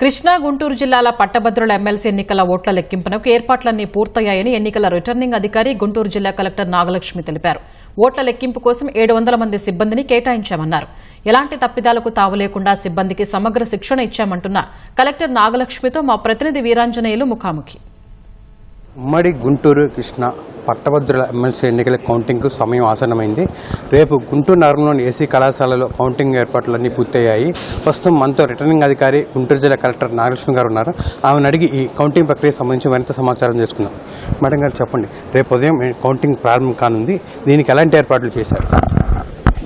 కృష్ణా గుంటూరు జిల్లాల పట్టభద్రుల ఎమ్మెల్సీ ఎన్నికల ఓట్ల లెక్కింపునకు ఏర్పాట్లన్నీ పూర్తయ్యాయని ఎన్నికల రిటర్నింగ్ అధికారి గుంటూరు జిల్లా కలెక్టర్ నాగలక్ష్మి తెలిపారు. ఓట్ల లెక్కింపు కోసం ఏడు వందల మంది సిబ్బందిని కేటాయించామన్నారు. ఎలాంటి తప్పిదాలకు తావు లేకుండా సిబ్బందికి సమగ్ర శిక్షణ ఇచ్చామంటున్న కలెక్టర్ నాగలక్ష్మితో మా ప్రతినిధి వీరాంజనేయులు ముఖాముఖి. ఉమ్మడి గుంటూరు కృష్ణ పట్టభద్రుల ఎమ్మెల్సీ ఎన్నికల కౌంటింగ్కు సమయం ఆసన్నమైంది. రేపు గుంటూరు నగరంలోని ఏసీ కళాశాలలో కౌంటింగ్ ఏర్పాట్లన్నీ పూర్తయ్యాయి. ప్రస్తుతం మనతో రిటర్నింగ్ అధికారి గుంటూరు జిల్లా కలెక్టర్ నాగలక్ష్మి గారు ఉన్నారు. ఆమెను అడిగి ఈ కౌంటింగ్ ప్రక్రియ సంబంధించి మరింత సమాచారం చేసుకుందాం. మేడం గారు చెప్పండి రేపు ఉదయం కౌంటింగ్ ప్రారంభం కానుంది. దీనికి ఎలాంటి ఏర్పాట్లు చేశారు?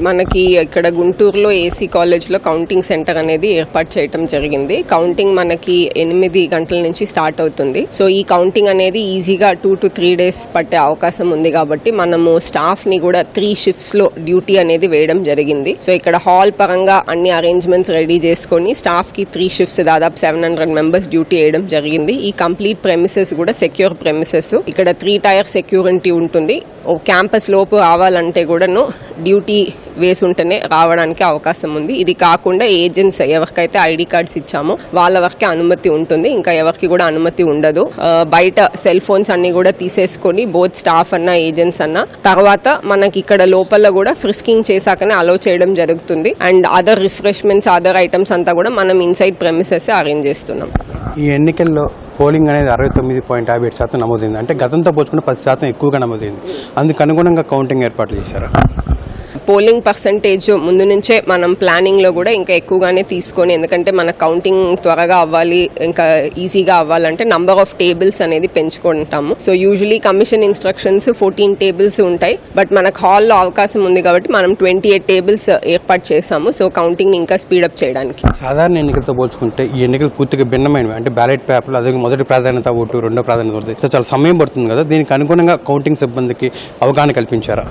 మనకి ఇక్కడ గుంటూరులో ఏసీ కాలేజ్లో కౌంటింగ్ సెంటర్ అనేది ఏర్పాటు చేయడం జరిగింది. కౌంటింగ్ మనకి ఎనిమిది గంటల నుంచి స్టార్ట్ అవుతుంది. సో ఈ కౌంటింగ్ అనేది ఈజీగా టూ టు త్రీ డేస్ పట్టే అవకాశం ఉంది కాబట్టి మనము స్టాఫ్ని కూడా త్రీ షిఫ్ట్స్లో డ్యూటీ అనేది వేయడం జరిగింది. సో ఇక్కడ హాల్ పరంగా అన్ని అరేంజ్మెంట్స్ రెడీ చేసుకొని స్టాఫ్కి త్రీ షిఫ్ట్స్ దాదాపు సెవెన్ హండ్రెడ్ మెంబర్స్ డ్యూటీ వేయడం జరిగింది. ఈ కంప్లీట్ ప్రెమిసెస్ కూడా సెక్యూర్ ప్రెమిసెస్ ఇక్కడ త్రీ టైర్ సెక్యూరిటీ ఉంటుంది. ఓ క్యాంపస్ లోపు రావాలంటే కూడాను డ్యూటీ వేసి ఉంటేనే రావడానికి అవకాశం ఉంది. ఇది కాకుండా ఏజెంట్స్ ఎవరికైతే ఐడి కార్డ్స్ ఇచ్చామో వాళ్ళ వరకే అనుమతి ఉంటుంది. ఇంకా ఎవరికి కూడా అనుమతి ఉండదు. బయట సెల్ ఫోన్స్ అన్ని కూడా తీసేసుకొని బోత్ స్టాఫ్ అన్న ఏజెంట్స్ అన్న తర్వాత మనకి ఇక్కడ లోపల కూడా ఫ్రిస్కింగ్ చేశాకనే అలో చేయడం జరుగుతుంది. And other refreshments other items అంతా కూడా మనం ఇన్సైడ్ ప్రెమిసెస్ అరేంజ్ చేస్తున్నాం. ఈ ఎన్నికల్లో పోలింగ్ అనేది అరవై తొమ్మిది పాయింట్ యాభై ఏడు శాతం నమోదైంది. అంటే గతంతో పోల్చుకుంటే పది శాతం ఎక్కువగా నమోదైంది. అందుకు అనుగుణంగా కౌంటింగ్ ఏర్పాట్లు చేశారు? పోలింగ్ పర్సంటేజ్ ముందు నుంచే మనం ప్లానింగ్లో కూడా ఇంకా ఎక్కువగానే తీసుకొని ఎందుకంటే మన కౌంటింగ్ త్వరగా అవ్వాలి ఇంకా ఈజీగా అవ్వాలంటే నంబర్ ఆఫ్ టేబుల్స్ అనేది పెంచుకుంటాము. So usually commission instructions fourteen tables ఉంటాయి. బట్ మనకు హాల్లో అవకాశం ఉంది కాబట్టి మనం ట్వంటీ ఎయిట్ టేబుల్స్ ఏర్పాటు చేసాము సో కౌంటింగ్ ఇంకా స్పీడప్ చేయడానికి. సాధారణ ఎన్నికలతో పోల్చుకుంటే ఈ ఎన్నికలు పూర్తిగా భిన్నమైనవి. అంటే బ్యాలెట్ పేపర్లు అదే మొదటి ప్రాధాన్యత ఓటు రెండో ప్రాధాన్యత సో చాలా సమయం పడుతుంది కదా. దీనికి అనుగుణంగా కౌంటింగ్ సిబ్బందికి అవగాహన కల్పించారా?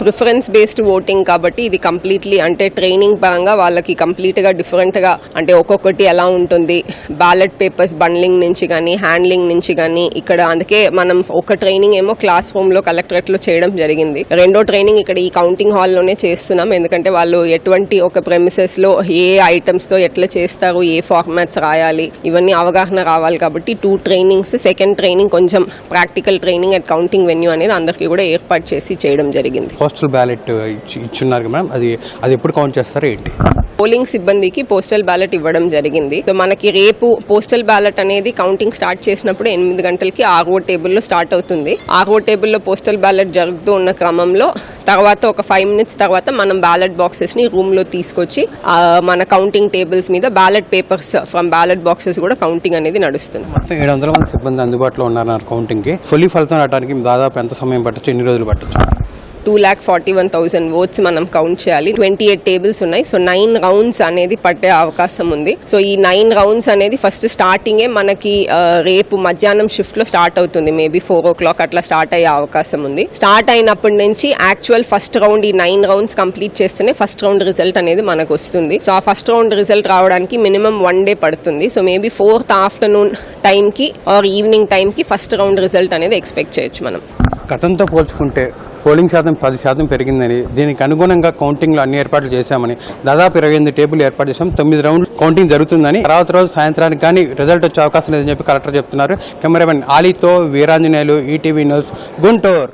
ప్రిఫరెన్స్ బేస్డ్ ఓటింగ్ కాబట్టి ఇది కంప్లీట్లీ అంటే ట్రైనింగ్ పరంగా వాళ్ళకి కంప్లీట్గా డిఫరెంట్గా అంటే ఒక్కొక్కటి ఎలా ఉంటుంది. బ్యాలెట్ పేపర్స్ బండ్లింగ్ నుంచి కానీ హ్యాండ్లింగ్ నుంచి కానీ ఇక్కడ అందుకే మనం ఒక ట్రైనింగ్ ఏమో క్లాస్ రూమ్లో కలెక్టరేట్లో చేయడం జరిగింది. రెండో ట్రైనింగ్ ఇక్కడ ఈ కౌంటింగ్ హాల్లోనే చేస్తున్నాం. ఎందుకంటే వాళ్ళు ఎటువంటి ఒక ప్రెమిసెస్లో ఏ ఐటమ్స్తో ఎట్లా చేస్తారు ఏ ఫార్మాట్స్ రాయాలి ఇవన్నీ అవగాహన రావాలి కాబట్టి టూ ట్రైనింగ్స్ సెకండ్ ట్రైనింగ్ కొంచెం practical training at counting venue అనేది అందరికీ కూడా ఏర్పాటు చేసి చేయడం జరిగింది. పోస్టల్ బ్యాలెట్ ఇచ్చి ఇచ్చున్నారు మేడం? అది అది ఎప్పుడు కౌంట్ చేస్తారో ఏంటి? పోలింగ్ సిబ్బందికి పోస్టల్ బ్యాలెట్ ఇవ్వడం జరిగింది. సో మనకి రేపు పోస్టల్ బ్యాలెట్ అనేది కౌంటింగ్ స్టార్ట్ చేసినప్పుడు ఎనిమిది గంటలకి ఆర్ఓ టేబుల్లో స్టార్ట్ అవుతుంది. ఆర్ఓ టేబుల్లో పోస్టల్ బ్యాలెట్ జరుగుతూ ఉన్న క్రమంలో తర్వాత ఒక ఫైవ్ మినిట్స్ తర్వాత మనం బ్యాలెట్ బాక్సెస్ని రూమ్లో తీసుకొచ్చి మన కౌంటింగ్ టేబుల్స్ మీద ballot papers from ballot boxes కూడా కౌంటింగ్ అనేది నడుస్తుంది. మొత్తం ఏడు వందల మంది సిబ్బంది అందుబాటులో ఉన్నారు కౌంటింగ్కి. తొలి ఫలితం రావడానికి దాదాపు ఎంత సమయం పట్టచ్చు? ఎన్ని రోజులు పట్టచ్చు? Two lakh forty one thousand votes మనం కౌంట్ చేయాలి. ట్వంటీ ఎయిట్ టేబుల్స్ ఉన్నాయి. సో నైన్ రౌండ్స్ అనేది పట్టే అవకాశం ఉంది. సో ఈ నైన్ రౌండ్స్ అనేది ఫస్ట్ స్టార్టింగే మనకి రేపు మధ్యాహ్నం షిఫ్ట్లో స్టార్ట్ అవుతుంది. మేబీ ఫోర్ ఓ క్లాక్ అట్లా స్టార్ట్ అయ్యే అవకాశం ఉంది. స్టార్ట్ అయినప్పటి నుంచి యాక్చువల్ ఫస్ట్ రౌండ్ ఈ నైన్ రౌండ్స్ కంప్లీట్ చేస్తేనే ఫస్ట్ రౌండ్ రిజల్ట్ అనేది మనకు వస్తుంది. సో ఆ ఫస్ట్ రౌండ్ రిజల్ట్ రావడానికి మినిమం వన్ డే పడుతుంది. సో మేబీ ఫోర్త్ ఆఫ్టర్నూన్ టైంకి ఆర్ ఈవినింగ్ టైంకి ఫస్ట్ రౌండ్ రిజల్ట్ అనేది ఎక్స్పెక్ట్ చేయొచ్చు మనం. గతంతో పోల్చుకుంటే పోలింగ్ శాతం పది శాతం పెరిగిందని దీనికి అనుగుణంగా కౌంటింగ్లో అన్ని ఏర్పాట్లు చేశామని దాదాపు ఇరవై ఎనిమిది టేబుల్ ఏర్పాటు చేశాం తొమ్మిది రౌండ్ కౌంటింగ్ జరుగుతుందని తర్వాత రోజు సాయంత్రానికి కానీ రిజల్ట్ వచ్చే అవకాశం లేదని చెప్పి కలెక్టర్ చెప్తున్నారు. కెమెరామెన్ ఆలీతో వీరాంజనేయులు ఈటీవీ న్యూస్ గుంటూరు.